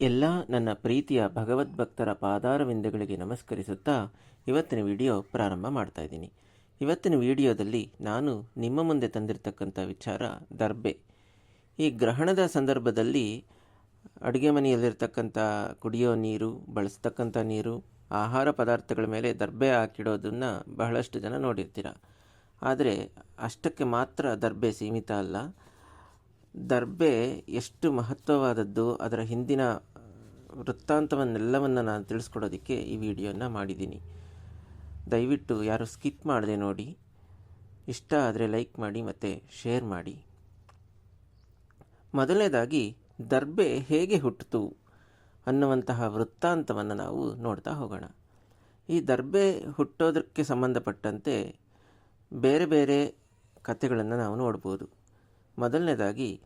ಎಲ್ಲ ನನ್ನ ಪ್ರೀತಿಯ ಭಗವದ್ಭಕ್ತರ ಪಾದಾರವಿಂದಗಳಿಗೆ ನಮಸ್ಕರಿಸುತ್ತಾ ಇವತ್ತಿನ ವಿಡಿಯೋ ಪ್ರಾರಂಭ ಮಾಡ್ತಾ ಇದ್ದೀನಿ. ಇವತ್ತಿನ ವಿಡಿಯೋದಲ್ಲಿ ನಾನು ನಿಮ್ಮ ಮುಂದೆ ತಂದಿರತಕ್ಕಂಥ ವಿಚಾರ ದರ್ಬೆ. ಈ ಗ್ರಹಣದ ಸಂದರ್ಭದಲ್ಲಿ ಅಡುಗೆ ಮನೆಯಲ್ಲಿರ್ತಕ್ಕಂಥ ಕುಡಿಯೋ ನೀರು, ಬಳಸ್ತಕ್ಕಂಥ ನೀರು, ಆಹಾರ ಪದಾರ್ಥಗಳ ಮೇಲೆ ದರ್ಬೆ ಹಾಕಿಡೋದನ್ನು ಬಹಳಷ್ಟು ಜನ ನೋಡಿರ್ತೀರ. ಆದರೆ ಅಷ್ಟಕ್ಕೆ ಮಾತ್ರ ದರ್ಬೆ ಸೀಮಿತ ಅಲ್ಲ. ದರ್ಬೆ ಎಷ್ಟು ಮಹತ್ವವಾದದ್ದು, ಅದರ ಹಿಂದಿನ ವೃತ್ತಾಂತವನ್ನೆಲ್ಲವನ್ನು ನಾನು ತಿಳಿಸ್ಕೊಡೋದಕ್ಕೆ ಈ ವಿಡಿಯೋನ ಮಾಡಿದ್ದೀನಿ. ದಯವಿಟ್ಟು ಯಾರು ಸ್ಕಿಪ್ ಮಾಡದೆ ನೋಡಿ. ಇಷ್ಟ ಆದರೆ ಲೈಕ್ ಮಾಡಿ ಮತ್ತು ಶೇರ್ ಮಾಡಿ. ಮೊದಲನೇದಾಗಿ, ದರ್ಬೆ ಹೇಗೆ ಹುಟ್ಟಿತು ಅನ್ನುವಂತಹ ವೃತ್ತಾಂತವನ್ನು ನಾವು ನೋಡ್ತಾ ಹೋಗೋಣ. ಈ ದರ್ಬೆ ಹುಟ್ಟೋದಕ್ಕೆ ಸಂಬಂಧಪಟ್ಟಂತೆ ಬೇರೆ ಬೇರೆ ಕಥೆಗಳನ್ನು ನಾವು ನೋಡ್ಬೋದು. ಮೊದಲನೇದಾಗಿ,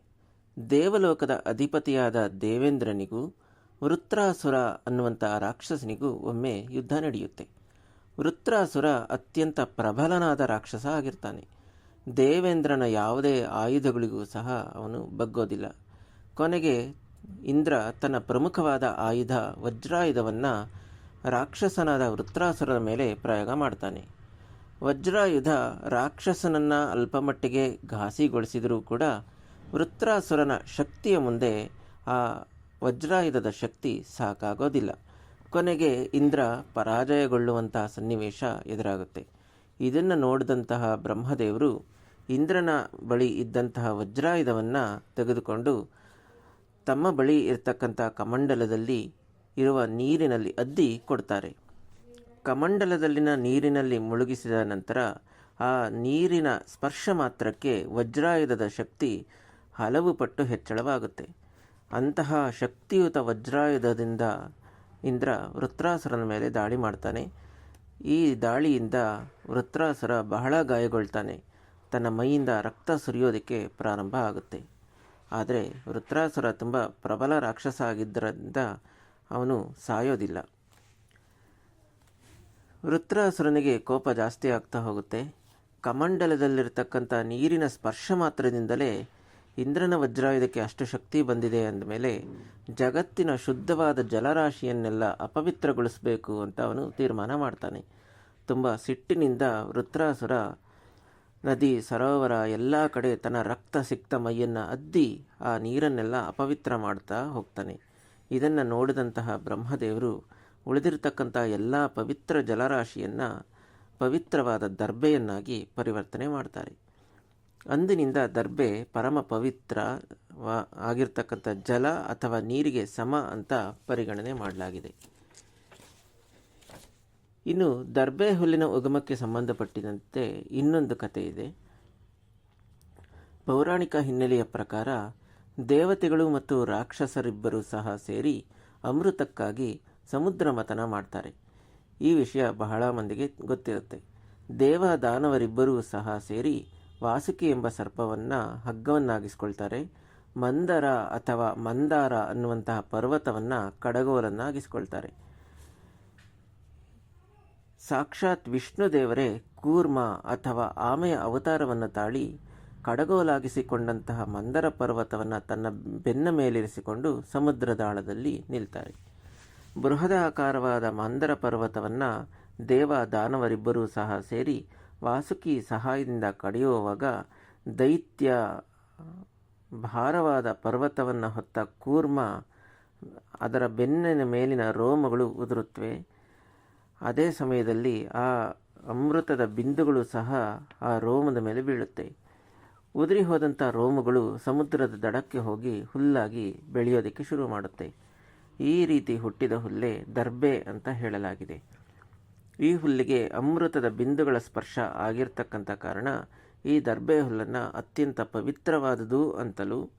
ದೇವಲೋಕದ ಅಧಿಪತಿಯಾದ ದೇವೇಂದ್ರನಿಗೂ ವೃತ್ರಾಸುರ ಅನ್ನುವಂಥ ರಾಕ್ಷಸನಿಗೂ ಒಮ್ಮೆ ಯುದ್ಧ ನಡೆಯುತ್ತೆ. ವೃತ್ರಾಸುರ ಅತ್ಯಂತ ಪ್ರಬಲನಾದ ರಾಕ್ಷಸ ಆಗಿರ್ತಾನೆ. ದೇವೇಂದ್ರನ ಯಾವುದೇ ಆಯುಧಗಳಿಗೂ ಸಹ ಅವನು ಬಗ್ಗೋದಿಲ್ಲ. ಕೊನೆಗೆ ಇಂದ್ರ ತನ್ನ ಪ್ರಮುಖವಾದ ಆಯುಧ ವಜ್ರಾಯುಧವನ್ನು ರಾಕ್ಷಸನಾದ ವೃತ್ರಾಸುರನ ಮೇಲೆ ಪ್ರಯೋಗ ಮಾಡ್ತಾನೆ. ವಜ್ರಾಯುಧ ರಾಕ್ಷಸನನ್ನು ಅಲ್ಪಮಟ್ಟಿಗೆ ಘಾಸಿಗೊಳಿಸಿದರೂ ಕೂಡ ವೃತ್ರಾಸುರನ ಶಕ್ತಿಯ ಮುಂದೆ ಆ ವಜ್ರಾಯುಧದ ಶಕ್ತಿ ಸಾಕಾಗೋದಿಲ್ಲ. ಕೊನೆಗೆ ಇಂದ್ರ ಪರಾಜಯಗೊಳ್ಳುವಂತಹ ಸನ್ನಿವೇಶ ಎದುರಾಗುತ್ತೆ. ಇದನ್ನು ನೋಡಿದಂತಹ ಬ್ರಹ್ಮದೇವರು ಇಂದ್ರನ ಬಳಿ ಇದ್ದಂತಹ ವಜ್ರಾಯುಧವನ್ನು ತೆಗೆದುಕೊಂಡು ತಮ್ಮ ಬಳಿ ಇರತಕ್ಕಂಥ ಕಮಂಡಲದಲ್ಲಿ ಇರುವ ನೀರಿನಲ್ಲಿ ಅದ್ದಿ ಕೊಡ್ತಾರೆ. ಕಮಂಡಲದಲ್ಲಿನ ನೀರಿನಲ್ಲಿ ಮುಳುಗಿಸಿದ ನಂತರ ಆ ನೀರಿನ ಸ್ಪರ್ಶ ಮಾತ್ರಕ್ಕೆ ವಜ್ರಾಯುಧದ ಶಕ್ತಿ ಹಲವು ಪಟ್ಟು ಹೆಚ್ಚಳವಾಗುತ್ತೆ. ಅಂತಹ ಶಕ್ತಿಯುತ ವಜ್ರಾಯುಧದಿಂದ ಇಂದ್ರ ವೃತ್ರಾಸುರನ ಮೇಲೆ ದಾಳಿ ಮಾಡ್ತಾನೆ. ಈ ದಾಳಿಯಿಂದ ವೃತ್ರಾಸುರ ಬಹಳ ಗಾಯಗೊಳ್ತಾನೆ. ತನ್ನ ಮೈಯಿಂದ ರಕ್ತ ಸುರಿಯೋದಕ್ಕೆ ಪ್ರಾರಂಭ ಆಗುತ್ತೆ. ಆದರೆ ವೃತ್ರಾಸುರ ತುಂಬ ಪ್ರಬಲ ರಾಕ್ಷಸ ಆಗಿದ್ದರಿಂದ ಅವನು ಸಾಯೋದಿಲ್ಲ. ವೃತ್ರಾಸುರನಿಗೆ ಕೋಪ ಜಾಸ್ತಿ ಆಗ್ತಾ ಹೋಗುತ್ತೆ. ಕಮಂಡಲದಲ್ಲಿರ್ತಕ್ಕಂಥ ನೀರಿನ ಸ್ಪರ್ಶ ಮಾತ್ರದಿಂದಲೇ ಇಂದ್ರನ ವಜ್ರಾಯುಧಕ್ಕೆ ಅಷ್ಟು ಶಕ್ತಿ ಬಂದಿದೆ ಅಂದಮೇಲೆ ಜಗತ್ತಿನ ಶುದ್ಧವಾದ ಜಲರಾಶಿಯನ್ನೆಲ್ಲ ಅಪವಿತ್ರಗೊಳಿಸಬೇಕು ಅಂತ ಅವನು ತೀರ್ಮಾನ ಮಾಡ್ತಾನೆ. ತುಂಬ ಸಿಟ್ಟಿನಿಂದ ವೃತ್ರಾಸುರ ನದಿ ಸರೋವರ ಎಲ್ಲ ಕಡೆ ತನ್ನ ರಕ್ತ ಸಿಕ್ತ ಮೈಯನ್ನು ಅದ್ದಿ ಆ ನೀರನ್ನೆಲ್ಲ ಅಪವಿತ್ರ ಮಾಡ್ತಾ ಹೋಗ್ತಾನೆ. ಇದನ್ನು ನೋಡಿದಂತಹ ಬ್ರಹ್ಮದೇವರು ಉಳಿದಿರತಕ್ಕಂಥ ಎಲ್ಲ ಪವಿತ್ರ ಜಲರಾಶಿಯನ್ನು ಪವಿತ್ರವಾದ ದರ್ಬೆಯನ್ನಾಗಿ ಪರಿವರ್ತನೆ ಮಾಡ್ತಾರೆ. ಅಂದಿನಿಂದ ದರ್ಬೆ ಪರಮ ಪವಿತ್ರ ಆಗಿರ್ತಕ್ಕಂಥ ಜಲ ಅಥವಾ ನೀರಿಗೆ ಸಮ ಅಂತ ಪರಿಗಣನೆ ಮಾಡಲಾಗಿದೆ. ಇನ್ನು ದರ್ಬೆ ಹುಲ್ಲಿನ ಉಗಮಕ್ಕೆ ಸಂಬಂಧಪಟ್ಟಿದಂತೆ ಇನ್ನೊಂದು ಕಥೆ ಇದೆ. ಪೌರಾಣಿಕ ಹಿನ್ನೆಲೆಯ ಪ್ರಕಾರ ದೇವತೆಗಳು ಮತ್ತು ರಾಕ್ಷಸರಿಬ್ಬರು ಸಹ ಸೇರಿ ಅಮೃತಕ್ಕಾಗಿ ಸಮುದ್ರ ಮಥನ ಮಾಡ್ತಾರೆ. ಈ ವಿಷಯ ಬಹಳ ಮಂದಿಗೆ ಗೊತ್ತಿರುತ್ತೆ. ದೇವ ದಾನವರಿಬ್ಬರೂ ಸಹ ಸೇರಿ ವಾಸುಕಿ ಎಂಬ ಸರ್ಪವನ್ನು ಹಗ್ಗವನ್ನಾಗಿಸ್ಕೊಳ್ತಾರೆ. ಮಂದರ ಅಥವಾ ಮಂದಾರ ಅನ್ನುವಂತಹ ಪರ್ವತವನ್ನು ಕಡಗೋಲನ್ನಾಗಿಸ್ಕೊಳ್ತಾರೆ. ಸಾಕ್ಷಾತ್ ವಿಷ್ಣು ದೇವರೇ ಕೂರ್ಮ ಅಥವಾ ಆಮೆಯ ಅವತಾರವನ್ನು ತಾಳಿ ಕಡಗೋಲಾಗಿಸಿಕೊಂಡಂತಹ ಮಂದರ ಪರ್ವತವನ್ನು ತನ್ನ ಬೆನ್ನ ಮೇಲಿರಿಸಿಕೊಂಡು ಸಮುದ್ರದಾಳದಲ್ಲಿ ನಿಲ್ತಾರೆ. ಬೃಹದಾಕಾರವಾದ ಮಂದರ ಪರ್ವತವನ್ನು ದೇವ ದಾನವರಿಬ್ಬರೂ ಸಹ ಸೇರಿ ವಾಸುಕಿ ಸಹಾಯದಿಂದ ಕಡಿಯುವಾಗ ದೈತ್ಯ ಭಾರವಾದ ಪರ್ವತವನ್ನು ಹೊತ್ತ ಕೂರ್ಮ ಅದರ ಬೆನ್ನಿನ ಮೇಲಿನ ರೋಮಗಳು ಉದುರುತ್ತವೆ. ಅದೇ ಸಮಯದಲ್ಲಿ ಆ ಅಮೃತದ ಬಿಂದುಗಳು ಸಹ ಆ ರೋಮದ ಮೇಲೆ ಬೀಳುತ್ತೆ. ಉದುರಿ ಹೋದಂಥ ರೋಮಗಳು ಸಮುದ್ರದ ದಡಕ್ಕೆ ಹೋಗಿ ಹುಲ್ಲಾಗಿ ಬೆಳೆಯೋದಕ್ಕೆ ಶುರು ಮಾಡುತ್ತೆ. ಈ ರೀತಿ ಹುಟ್ಟಿದ ಹುಲ್ಲೆ ದರ್ಬೆ ಅಂತ ಹೇಳಲಾಗಿದೆ. ಈ ಹುಲ್ಲಿಗೆ ಅಮೃತದ ಬಿಂದುಗಳ ಸ್ಪರ್ಶ ಆಗಿರ್ತಕ್ಕಂಥ ಕಾರಣ ಈ ದರ್ಬೆ ಹುಲ್ಲನ್ನು ಅತ್ಯಂತ ಪವಿತ್ರವಾದುದು ಅಂತಲೂ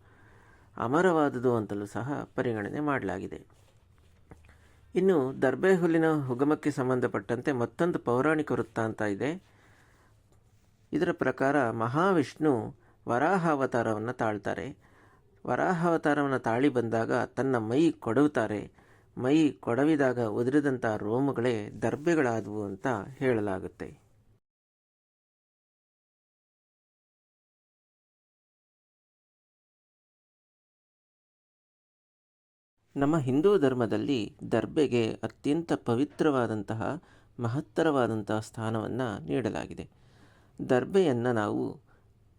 ಅಮರವಾದುದು ಅಂತಲೂ ಸಹ ಪರಿಗಣನೆ ಮಾಡಲಾಗಿದೆ. ಇನ್ನು ದರ್ಬೆ ಹುಲ್ಲಿನ ಹುಗಮಕ್ಕೆ ಸಂಬಂಧಪಟ್ಟಂತೆ ಮತ್ತೊಂದು ಪೌರಾಣಿಕ ವೃತ್ತಾಂತ ಇದೆ. ಇದರ ಪ್ರಕಾರ ಮಹಾವಿಷ್ಣು ವರಾಹಾವತಾರವನ್ನು ತಾಳ್ತಾರೆ. ವರಾಹಾವತಾರವನ್ನು ತಾಳಿ ಬಂದಾಗ ತನ್ನ ಮೈ ಕೊಡವುತ್ತಾರೆ. ಮೈ ಕೊಡವಿದಾಗ ಉದುರಿದಂಥ ರೋಮಗಳೇ ದರ್ಬೆಗಳಾದವು ಅಂತ ಹೇಳಲಾಗುತ್ತೆ. ನಮ್ಮ ಹಿಂದೂ ಧರ್ಮದಲ್ಲಿ ದರ್ಬೆಗೆ ಅತ್ಯಂತ ಪವಿತ್ರವಾದಂತಹ ಮಹತ್ತರವಾದಂತಹ ಸ್ಥಾನವನ್ನು ನೀಡಲಾಗಿದೆ. ದರ್ಬೆಯನ್ನು ನಾವು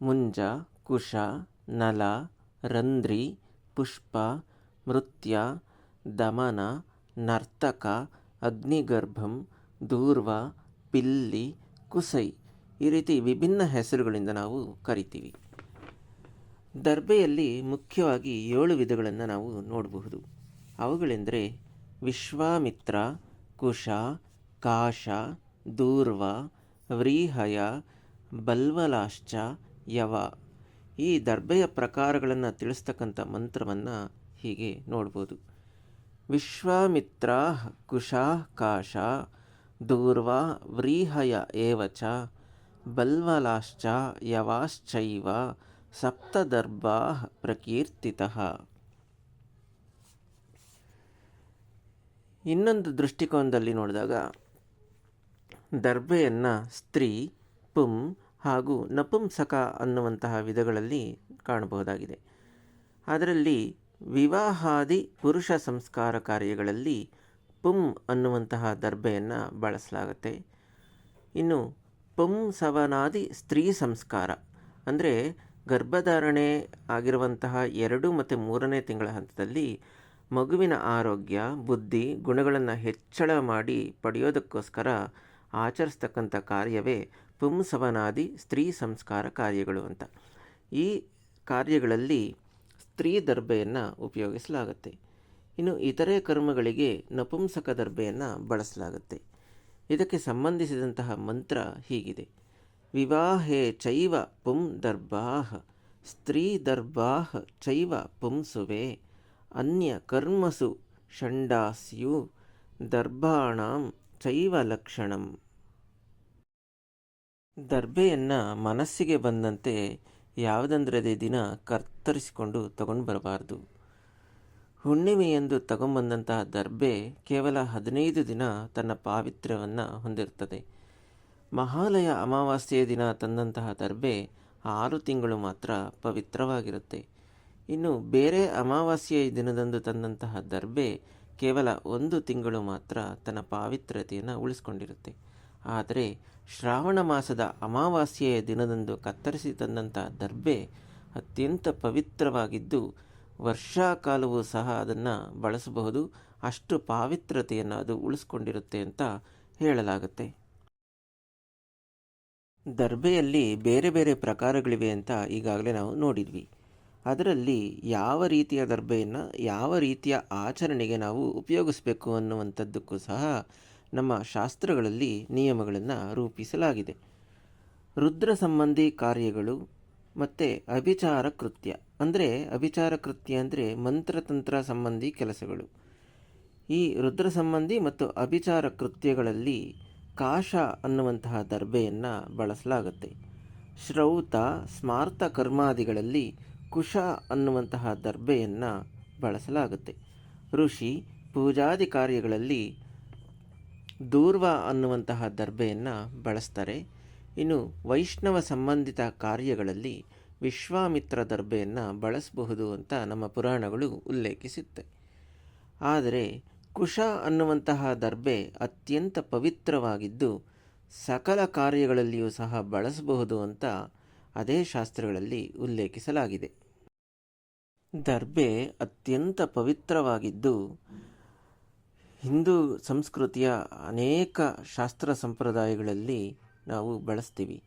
ಮುಂಜ, ಕುಶ, ನಲ ರಂಧ್ರಿ, ಪುಷ್ಪ, ಮೃತ್ಯ, ದಮನ, ನರ್ತಕ, ಅಗ್ನಿಗರ್ಭಂ, ದೂರ್ವ, ಪಿಲ್ಲಿ, ಕುಸೈ ಈ ರೀತಿ ವಿಭಿನ್ನ ಹೆಸರುಗಳಿಂದ ನಾವು ಕರಿತೀವಿ. ದರ್ಬೆಯಲ್ಲಿ ಮುಖ್ಯವಾಗಿ ಏಳು ವಿಧಗಳನ್ನು ನಾವು ನೋಡಬಹುದು. ಅವುಗಳೆಂದರೆ ವಿಶ್ವಾಮಿತ್ರ, ಕುಶ, ಕಾಶ, ದೂರ್ವ, ವ್ರೀಹಯ, ಬಲ್ವಲಾಶ್ಚ, ಯವ. ಈ ದರ್ಬೆಯ ಪ್ರಕಾರಗಳನ್ನು ತಿಳಿಸ್ತಕ್ಕಂಥ ಮಂತ್ರವನ್ನು ಹೀಗೆ ನೋಡ್ಬೋದು. ವಿಶ್ವಾಮಿತ್ರ ಕುಶಾ ಕಾಶ ದೂರ್ವಾ ವ್ರೀಹಯ ಏವಚ ಬಲ್ವಲಾಶ್ಚ ಯವಾಶ್ಚೈವ ಸಪ್ತದರ್ಭಾ ಪ್ರಕೀರ್ತಿತಃ. ಇನ್ನೊಂದು ದೃಷ್ಟಿಕೋನದಲ್ಲಿ ನೋಡಿದಾಗ ದರ್ಬೆಯನ್ನು ಸ್ತ್ರೀ, ಪುಂ ಹಾಗೂ ನಪುಂಸಕ ಅನ್ನುವಂತಹ ವಿಧಗಳಲ್ಲಿ ಕಾಣಬಹುದಾಗಿದೆ. ಅದರಲ್ಲಿ ವಿವಾಹಾದಿ ಪುರುಷ ಸಂಸ್ಕಾರ ಕಾರ್ಯಗಳಲ್ಲಿ ಪುಂ ಅನ್ನುವಂತಹ ದರ್ಬೆಯನ್ನು ಬಳಸಲಾಗುತ್ತೆ. ಇನ್ನು ಪುಂಸವನಾದಿ ಸ್ತ್ರೀ ಸಂಸ್ಕಾರ ಅಂದರೆ ಗರ್ಭಧಾರಣೆ ಆಗಿರುವಂತಹ ಎರಡು ಮತ್ತು ಮೂರನೇ ತಿಂಗಳ ಹಂತದಲ್ಲಿ ಮಗುವಿನ ಆರೋಗ್ಯ, ಬುದ್ಧಿ, ಗುಣಗಳನ್ನು ಹೆಚ್ಚಳ ಮಾಡಿ ಪಡೆಯೋದಕ್ಕೋಸ್ಕರ ಆಚರಿಸ್ತಕ್ಕಂಥ ಕಾರ್ಯವೇ ಪುಂಸವನಾದಿ ಸ್ತ್ರೀ ಸಂಸ್ಕಾರ ಕಾರ್ಯಗಳು ಅಂತ. ಈ ಕಾರ್ಯಗಳಲ್ಲಿ ಸ್ತ್ರೀ ದರ್ಬೆಯನ್ನು ಉಪಯೋಗಿಸಲಾಗುತ್ತೆ. ಇನ್ನು ಇತರೆ ಕರ್ಮಗಳಿಗೆ ನಪುಂಸಕ ದರ್ಬೆಯನ್ನು ಬಳಸಲಾಗುತ್ತೆ. ಇದಕ್ಕೆ ಸಂಬಂಧಿಸಿದಂತಹ ಮಂತ್ರ ಹೀಗಿದೆ. ವಿವಾಹೇ ಚೈವ ಪುಂ ದರ್ಬಾಹ ಸ್ತ್ರೀ ದರ್ಭಾಹ ಚೈವ ಪುಂಸುವೆ, ಅನ್ಯ ಕರ್ಮಸು ಷಂಡಾಸ್ಯು ದರ್ಭಾಣಾಂ ಚೈವ ಲಕ್ಷಣಂ. ದರ್ಬೆಯನ್ನು ಮನಸ್ಸಿಗೆ ಬಂದಂತೆ ಯಾವುದಂದ್ರದೇ ದಿನ ಕರ್ತರಿಸಿಕೊಂಡು ತಗೊಂಡು ಬರಬಾರ್ದು. ಹುಣ್ಣಿಮೆಯೆಂದು ತಗೊಂಬಂದಂತಹ ದರ್ಬೆ ಕೇವಲ ಹದಿನೈದು ದಿನ ತನ್ನ ಪಾವಿತ್ರ್ಯವನ್ನು ಹೊಂದಿರುತ್ತದೆ. ಮಹಾಲಯ ಅಮಾವಾಸ್ಯೆಯ ದಿನ ತಂದಂತಹ ದರ್ಬೆ ಆರು ತಿಂಗಳು ಮಾತ್ರ ಪವಿತ್ರವಾಗಿರುತ್ತೆ. ಇನ್ನು ಬೇರೆ ಅಮಾವಾಸ್ಯೆಯ ದಿನದಂದು ತಂದಂತಹ ದರ್ಬೆ ಕೇವಲ ಒಂದು ತಿಂಗಳು ಮಾತ್ರ ತನ್ನ ಪಾವಿತ್ರ್ಯತೆಯನ್ನು ಉಳಿಸ್ಕೊಂಡಿರುತ್ತೆ. ಆದರೆ ಶ್ರಾವಣ ಮಾಸದ ಅಮಾವಾಸ್ಯೆಯ ದಿನದಂದು ಕತ್ತರಿಸಿ ತಂದಂಥ ದರ್ಬೆ ಅತ್ಯಂತ ಪವಿತ್ರವಾಗಿದ್ದು, ವರ್ಷಾಕಾಲವೂ ಸಹ ಅದನ್ನು ಬಳಸಬಹುದು. ಅಷ್ಟು ಪಾವಿತ್ರತೆಯನ್ನು ಅದು ಉಳಿಸ್ಕೊಂಡಿರುತ್ತೆ ಅಂತ ಹೇಳಲಾಗುತ್ತೆ. ದರ್ಬೆಯಲ್ಲಿ ಬೇರೆ ಬೇರೆ ಪ್ರಕಾರಗಳಿವೆ ಅಂತ ಈಗಾಗಲೇ ನಾವು ನೋಡಿದ್ವಿ. ಅದರಲ್ಲಿ ಯಾವ ರೀತಿಯ ದರ್ಬೆಯನ್ನು, ಯಾವ ರೀತಿಯ ಆಚರಣೆಗೆ ನಾವು ಉಪಯೋಗಿಸಬೇಕು ಅನ್ನುವಂಥದ್ದಕ್ಕೂ ಸಹ ನಮ್ಮ ಶಾಸ್ತ್ರಗಳಲ್ಲಿ ನಿಯಮಗಳನ್ನು ರೂಪಿಸಲಾಗಿದೆ. ರುದ್ರ ಸಂಬಂಧಿ ಕಾರ್ಯಗಳು ಮತ್ತು ಅಭಿಚಾರ ಕೃತ್ಯ. ಅಂದರೆ ಅಭಿಚಾರ ಕೃತ್ಯ ಅಂದರೆ ಮಂತ್ರತಂತ್ರ ಸಂಬಂಧಿ ಕೆಲಸಗಳು. ಈ ರುದ್ರ ಸಂಬಂಧಿ ಮತ್ತು ಅಭಿಚಾರ ಕೃತ್ಯಗಳಲ್ಲಿ ಕಾಶ ಅನ್ನುವಂತಹ ದರ್ಬೆಯನ್ನು ಬಳಸಲಾಗುತ್ತೆ. ಶ್ರೌತ, ಸ್ಮಾರ್ತ ಕರ್ಮಾದಿಗಳಲ್ಲಿ ಕುಶ ಅನ್ನುವಂತಹ ದರ್ಬೆಯನ್ನು ಬಳಸಲಾಗುತ್ತೆ. ಋಷಿ, ಪೂಜಾದಿ ಕಾರ್ಯಗಳಲ್ಲಿ ದೂರ್ವ ಅನ್ನುವಂತಹ ದರ್ಬೆಯನ್ನು ಬಳಸ್ತಾರೆ. ಇನ್ನು ವೈಷ್ಣವ ಸಂಬಂಧಿತ ಕಾರ್ಯಗಳಲ್ಲಿ ವಿಶ್ವಾಮಿತ್ರ ದರ್ಬೆಯನ್ನು ಬಳಸಬಹುದು ಅಂತ ನಮ್ಮ ಪುರಾಣಗಳು ಉಲ್ಲೇಖಿಸುತ್ತೆ. ಆದರೆ ಕುಶ ಅನ್ನುವಂತಹ ದರ್ಬೆ ಅತ್ಯಂತ ಪವಿತ್ರವಾಗಿದ್ದು ಸಕಲ ಕಾರ್ಯಗಳಲ್ಲಿಯೂ ಸಹ ಬಳಸಬಹುದು ಅಂತ ಅದೇ ಶಾಸ್ತ್ರಗಳಲ್ಲಿ ಉಲ್ಲೇಖಿಸಲಾಗಿದೆ. ದರ್ಬೆ ಅತ್ಯಂತ ಪವಿತ್ರವಾಗಿದ್ದು ಹಿಂದೂ ಸಂಸ್ಕೃತಿಯ ಅನೇಕ ಶಾಸ್ತ್ರ ಸಂಪ್ರದಾಯಗಳಲ್ಲಿ ನಾವು ಬಳಸ್ತೀವಿ.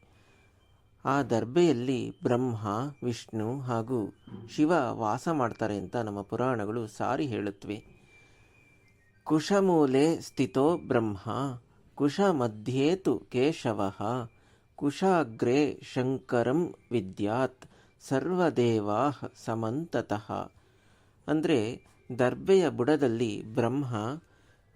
ಆ ದರ್ಬೆಯಲ್ಲಿ ಬ್ರಹ್ಮ, ವಿಷ್ಣು ಹಾಗೂ ಶಿವ ವಾಸ ಮಾಡ್ತಾರೆ ಅಂತ ನಮ್ಮ ಪುರಾಣಗಳು ಸಾರಿ ಹೇಳುತ್ತವೆ ಕುಶಮೂಲೆ ಸ್ಥಿತೋ ಬ್ರಹ್ಮ, ಕುಶ ಮಧ್ಯೇತು ಕೇಶವ, ಕುಶಾಗ್ರೆ ಶಂಕರಂ ವಿದ್ಯಾತ್, ಸರ್ವದೇವಾ ಸಮಂತತಃ. ಅಂದರೆ ದರ್ಬೆಯ ಬುಡದಲ್ಲಿ ಬ್ರಹ್ಮ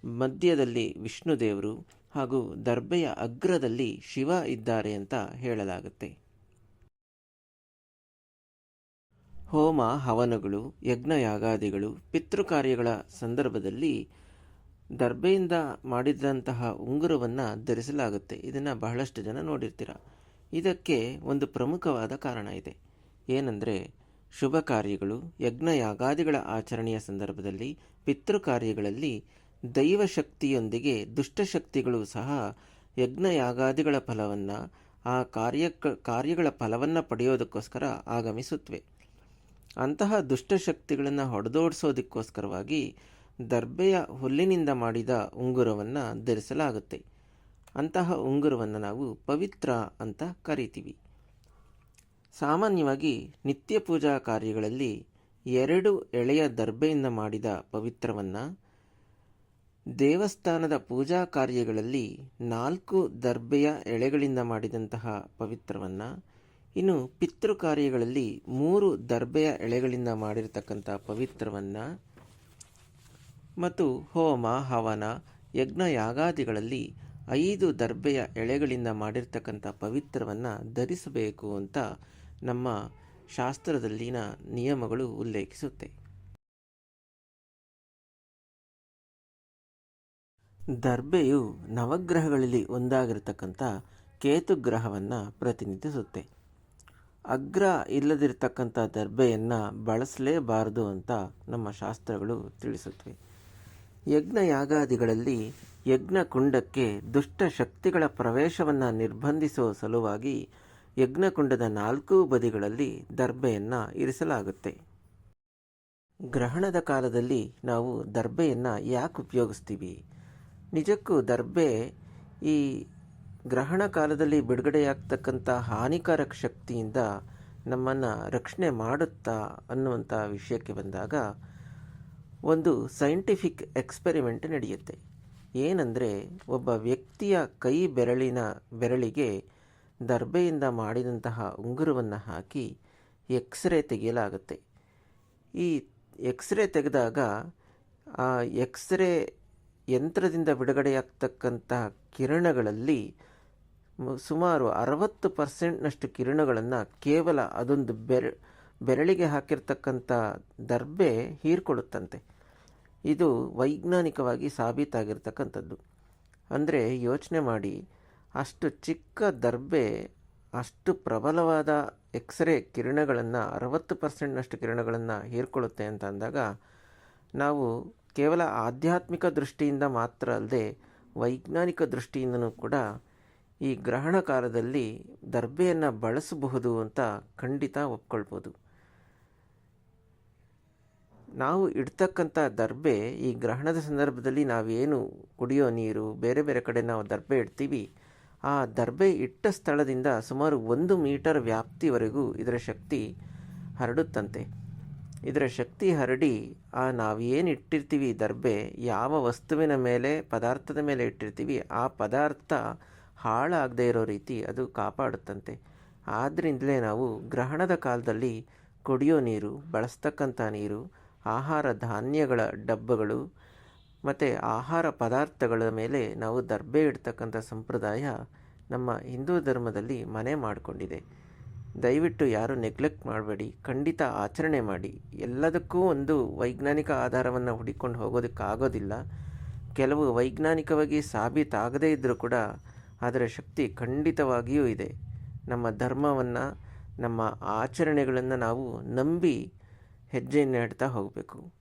ಮಧ್ಯದಲ್ಲಿ ವಿಷ್ಣುದೇವರು ಹಾಗೂ ದರ್ಬೆಯ ಅಗ್ರದಲ್ಲಿ ಶಿವ ಇದ್ದಾರೆ ಅಂತ ಹೇಳಲಾಗುತ್ತೆ. ಹೋಮ ಹವನಗಳು, ಯಜ್ಞಯಾಗಾದಿಗಳು, ಪಿತೃಕಾರ್ಯಗಳ ಸಂದರ್ಭದಲ್ಲಿ ದರ್ಬೆಯಿಂದ ಮಾಡಿದಂತಹ ಉಂಗುರವನ್ನು ಧರಿಸಲಾಗುತ್ತೆ. ಇದನ್ನು ಬಹಳಷ್ಟು ಜನ ನೋಡಿರ್ತೀರ. ಇದಕ್ಕೆ ಒಂದು ಪ್ರಮುಖವಾದ ಕಾರಣ ಇದೆ. ಏನಂದರೆ, ಶುಭ ಕಾರ್ಯಗಳು ಯಜ್ಞ ಯಾಗಾದಿಗಳ ಆಚರಣೆಯ ಸಂದರ್ಭದಲ್ಲಿ ಪಿತೃ ಕಾರ್ಯಗಳಲ್ಲಿ ದೈವಶಕ್ತಿಯೊಂದಿಗೆ ದುಷ್ಟಶಕ್ತಿಗಳು ಸಹ ಯಜ್ಞ ಯಾಗಾದಿಗಳ ಫಲವನ್ನು, ಆ ಕಾರ್ಯ ಕಾರ್ಯಗಳ ಫಲವನ್ನು ಪಡೆಯೋದಕ್ಕೋಸ್ಕರ ಆಗಮಿಸುತ್ತವೆ ಅಂತಹ ದುಷ್ಟಶಕ್ತಿಗಳನ್ನು ಹೊಡೆದೋಡಿಸೋದಕ್ಕೋಸ್ಕರವಾಗಿ ದರ್ಬೆಯ ಹುಲ್ಲಿನಿಂದ ಮಾಡಿದ ಉಂಗುರವನ್ನು ಧರಿಸಲಾಗುತ್ತೆ. ಅಂತಹ ಉಂಗುರವನ್ನು ನಾವು ಪವಿತ್ರ ಅಂತ ಕರಿತೀವಿ. ಸಾಮಾನ್ಯವಾಗಿ ನಿತ್ಯ ಪೂಜಾ ಕಾರ್ಯಗಳಲ್ಲಿ ಎರಡು ಎಳೆಯ ದರ್ಬೆಯಿಂದ ಮಾಡಿದ ಪವಿತ್ರವನ್ನು ದೇವಸ್ಥಾನದ ಪೂಜಾ ಕಾರ್ಯಗಳಲ್ಲಿ ನಾಲ್ಕು ದರ್ಬೆಯ ಎಳೆಗಳಿಂದ ಮಾಡಿದಂತಹ ಪವಿತ್ರವನ್ನು, ಇನ್ನು ಪಿತೃ ಕಾರ್ಯಗಳಲ್ಲಿ ಮೂರು ದರ್ಬೆಯ ಎಳೆಗಳಿಂದ ಮಾಡಿರತಕ್ಕಂಥ ಪವಿತ್ರವನ್ನು ಮತ್ತು ಹೋಮ, ಹವನ, ಯಜ್ಞ ಯಾಗಾದಿಗಳಲ್ಲಿ ಐದು ದರ್ಬೆಯ ಎಳೆಗಳಿಂದ ಮಾಡಿರ್ತಕ್ಕಂಥ ಪವಿತ್ರವನ್ನು ಧರಿಸಬೇಕು ಅಂತ ನಮ್ಮ ಶಾಸ್ತ್ರದಲ್ಲಿನ ನಿಯಮಗಳು ಉಲ್ಲೇಖಿಸುತ್ತೆ. ದರ್ಬೆಯು ನವಗ್ರಹಗಳಲ್ಲಿ ಒಂದಾಗಿರತಕ್ಕಂಥ ಕೇತು ಗ್ರಹವನ್ನು ಪ್ರತಿನಿಧಿಸುತ್ತೆ. ಅಗ್ರ ಇಲ್ಲದಿರತಕ್ಕಂಥ ದರ್ಬೆಯನ್ನು ಬಳಸಲೇಬಾರದು ಅಂತ ನಮ್ಮ ಶಾಸ್ತ್ರಗಳು ತಿಳಿಸುತ್ತವೆ. ಯಜ್ಞ ಯಾಗಾದಿಗಳಲ್ಲಿ ಯಜ್ಞ ದುಷ್ಟ ಶಕ್ತಿಗಳ ಪ್ರವೇಶವನ್ನು ನಿರ್ಬಂಧಿಸುವ ಸಲುವಾಗಿ ಯಜ್ಞಕುಂಡದ ನಾಲ್ಕೂ ಬದಿಗಳಲ್ಲಿ ದರ್ಬೆಯನ್ನು ಇರಿಸಲಾಗುತ್ತೆ. ಗ್ರಹಣದ ಕಾಲದಲ್ಲಿ ನಾವು ದರ್ಬೆಯನ್ನು ಯಾಕೆ ಉಪಯೋಗಿಸ್ತೀವಿ? ನಿಜಕ್ಕೂ ದರ್ಬೆ ಈ ಗ್ರಹಣ ಕಾಲದಲ್ಲಿ ಬಿಡುಗಡೆಯಾಗ್ತಕ್ಕಂಥ ಹಾನಿಕಾರಕ ಶಕ್ತಿಯಿಂದ ನಮ್ಮನ್ನು ರಕ್ಷಣೆ ಮಾಡುತ್ತಾ ಅನ್ನುವಂಥ ವಿಷಯಕ್ಕೆ ಬಂದಾಗ ಒಂದು ಸೈಂಟಿಫಿಕ್ ಎಕ್ಸ್ಪೆರಿಮೆಂಟ್ ನಡೆಯುತ್ತೆ. ಏನಂದರೆ ಒಬ್ಬ ವ್ಯಕ್ತಿಯ ಕೈ ಬೆರಳಿನ ಬೆರಳಿಗೆ ದರ್ಬೆಯಿಂದ ಮಾಡಿದಂತಹ ಉಂಗುರವನ್ನು ಹಾಕಿ ಎಕ್ಸ್ರೇ ತೆಗೆಯಲಾಗುತ್ತೆ. ಈ ಎಕ್ಸ್ರೇ ತೆಗೆದಾಗ ಆ ಎಕ್ಸ್ರೇ ಯಂತ್ರದಿಂದ ಬಿಡುಗಡೆಯಾಗ್ತಕ್ಕಂತಹ ಕಿರಣಗಳಲ್ಲಿ ಸುಮಾರು ಅರವತ್ತು ಪರ್ಸೆಂಟ್ನಷ್ಟು ಕಿರಣಗಳನ್ನು ಕೇವಲ ಅದೊಂದು ಬೆರ, ಬೆರಳಿಗೆ ಹಾಕಿರ್ತಕ್ಕಂಥ ದರ್ಬೆ ಹೀರ್ಕೊಳ್ಳುತ್ತಂತೆ. ಇದು ವೈಜ್ಞಾನಿಕವಾಗಿ ಸಾಬೀತಾಗಿರ್ತಕ್ಕಂಥದ್ದು. ಅಂದರೆ ಯೋಚನೆ ಮಾಡಿ, ಅಷ್ಟು ಚಿಕ್ಕ ದರ್ಬೆ, ಅಷ್ಟು ಪ್ರಬಲವಾದ ಎಕ್ಸ್ರೇ ಕಿರಣಗಳನ್ನು, ಅರವತ್ತು ಪರ್ಸೆಂಟ್ನಷ್ಟು ಕಿರಣಗಳನ್ನು ಹೀರ್ಕೊಳ್ಳುತ್ತೆ ಅಂತ ಅಂದಾಗ, ನಾವು ಕೇವಲ ಆಧ್ಯಾತ್ಮಿಕ ದೃಷ್ಟಿಯಿಂದ ಮಾತ್ರ ಅಲ್ಲದೆ ವೈಜ್ಞಾನಿಕ ದೃಷ್ಟಿಯಿಂದನೂ ಕೂಡ ಈ ಗ್ರಹಣ ಕಾಲದಲ್ಲಿ ದರ್ಬೆಯನ್ನು ಬಳಸಬಹುದು ಅಂತ ಖಂಡಿತ ಒಪ್ಕೊಳ್ಬೋದು. ನಾವು ಇಡ್ತಕ್ಕಂಥ ದರ್ಬೆ ಈ ಗ್ರಹಣದ ಸಂದರ್ಭದಲ್ಲಿ ನಾವೇನು ಕುಡಿಯೋ ನೀರು, ಬೇರೆ ಬೇರೆ ಕಡೆ ನಾವು ದರ್ಬೆ ಇಡ್ತೀವಿ, ಆ ದರ್ಬೆ ಇಟ್ಟ ಸ್ಥಳದಿಂದ ಸುಮಾರು ಒಂದು ಮೀಟರ್ ವ್ಯಾಪ್ತಿವರೆಗೂ ಇದರ ಶಕ್ತಿ ಹರಡುತ್ತಂತೆ. ಇದರ ಶಕ್ತಿ ಹರಡಿ, ಆ ನಾವೇನು ಇಟ್ಟಿರ್ತೀವಿ ದರ್ಬೆ, ಯಾವ ವಸ್ತುವಿನ ಮೇಲೆ, ಪದಾರ್ಥದ ಮೇಲೆ ಇಟ್ಟಿರ್ತೀವಿ, ಆ ಪದಾರ್ಥ ಹಾಳಾಗದೇ ಇರೋ ರೀತಿ ಅದು ಕಾಪಾಡುತ್ತಂತೆ. ಆದ್ದರಿಂದಲೇ ನಾವು ಗ್ರಹಣದ ಕಾಲದಲ್ಲಿ ಕುಡಿಯೋ ನೀರು, ಬಳಸ್ತಕ್ಕಂಥ ನೀರು, ಆಹಾರ ಧಾನ್ಯಗಳ ಡಬ್ಬಗಳು, ಮತ್ತು ಆಹಾರ ಪದಾರ್ಥಗಳ ಮೇಲೆ ನಾವು ದರ್ಬೆ ಇಡ್ತಕ್ಕಂಥ ಸಂಪ್ರದಾಯ ನಮ್ಮ ಹಿಂದೂ ಧರ್ಮದಲ್ಲಿ ಮನೆ ಮಾಡಿಕೊಂಡಿದೆ. ದಯವಿಟ್ಟು ಯಾರು ನೆಗ್ಲೆಕ್ಟ್ ಮಾಡಬೇಡಿ, ಖಂಡಿತ ಆಚರಣೆ ಮಾಡಿ. ಎಲ್ಲದಕ್ಕೂ ಒಂದು ವೈಜ್ಞಾನಿಕ ಆಧಾರವನ್ನು ಹುಡಿಕೊಂಡು ಹೋಗೋದಕ್ಕಾಗೋದಿಲ್ಲ. ಕೆಲವು ವೈಜ್ಞಾನಿಕವಾಗಿ ಸಾಬೀತಾಗದೇ ಇದ್ದರೂ ಕೂಡ ಅದರ ಶಕ್ತಿ ಖಂಡಿತವಾಗಿಯೂ ಇದೆ. ನಮ್ಮ ಧರ್ಮವನ್ನು, ನಮ್ಮ ಆಚರಣೆಗಳನ್ನು ನಾವು ನಂಬಿ ಹೆಜ್ಜೆಯನ್ನು ಇಡ್ತಾ ಹೋಗಬೇಕು.